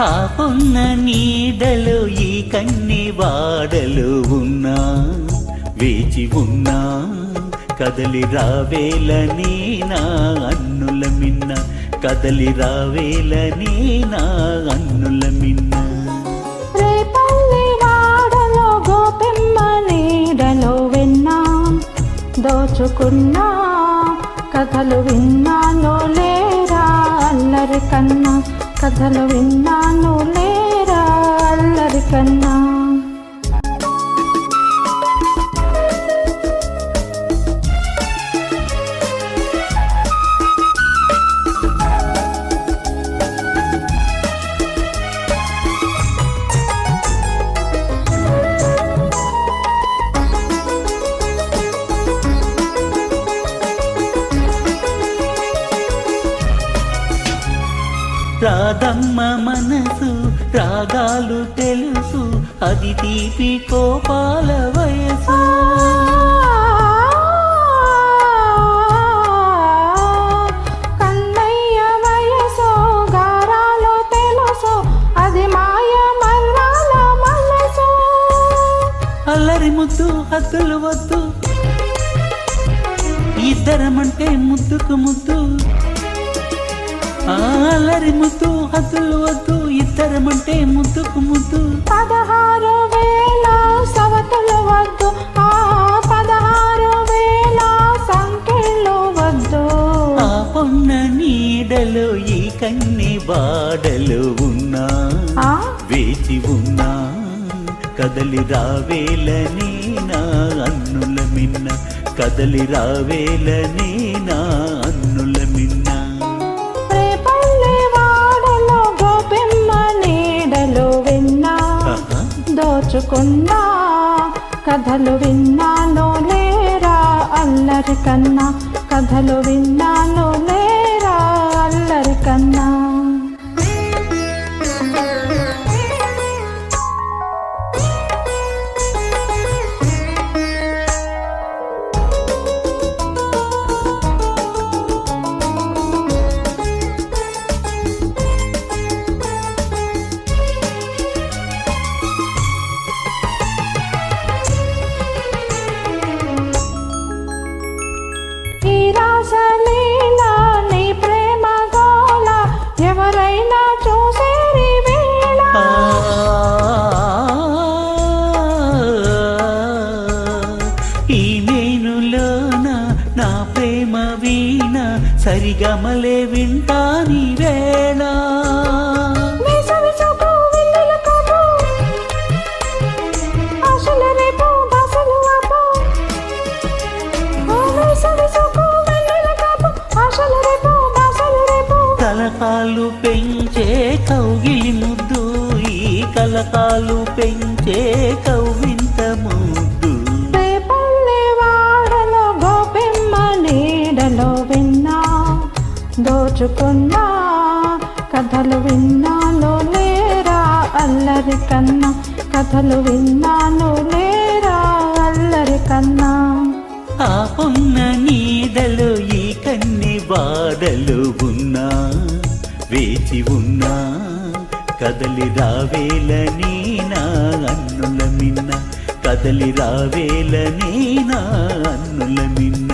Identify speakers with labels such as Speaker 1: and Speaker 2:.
Speaker 1: ఆ పొన్న నీడలో ఈ కన్ని వాడలు ఉన్నా వేచి ఉన్నా కదలి రావేలని నా అన్నుల మిన్న కదలి రావేలని నా అన్నుల మిన్న.
Speaker 2: వాడలో దోచుకున్నా కథలు విన్నాను లేరా అల్లరి కన్నా. కథలు విన్నాను
Speaker 1: రాధమ్మ మనసు రాగాలు తెలుసు అది తీపి కోపాల వయసు.
Speaker 2: కన్నయ్య వయసో గారాలో తెలుసో అది మాయ మల్లాల మనసో.
Speaker 1: అల్లరి ముద్దు హద్దులు వద్దు. ఇద్దరమంటే ముద్దుకు ముద్దు. అల్లరి ముద్దు హద్దులు వద్దు ఇద్దరమంటే ముద్దుకు ముద్దు.
Speaker 2: పదహారు వేల సవతులు వద్దు. ఆ పదహారు వేల సంఖ్యలు వద్దు.
Speaker 1: ఆ పొన్న నీడలో ఈ కన్ని బాడలు ఉన్నా. వేచి ఉన్నా కదలి రావేలని నా అన్నుల మిన్న కదలి రావేలని నా అన్నుల మిన్న.
Speaker 2: ఉన్నా కథలు విన్నాను లేరా అల్లరి కన్నా కథలు విన్నాను లేరా అల్లరి కన్నా. గమలే వింటా నీ వేళ.
Speaker 1: కలకాలు పెంచే కౌగిలి ముద్దు ఈ కలకాలు పెంచే
Speaker 2: కౌవింతము పంచుకున్నా కథలు విన్నాను లేరా? అల్లరి కన్నా కథలు విన్నాను లేరా? అల్లరి కన్నా.
Speaker 1: ఆ పొన్న నీడలో ఈ కన్ని బాధలు ఉన్నా వేచి ఉన్నా కదలి రావేలని నా అన్నుల మిన్న కదలి రావేలని నా అన్నుల మిన్న.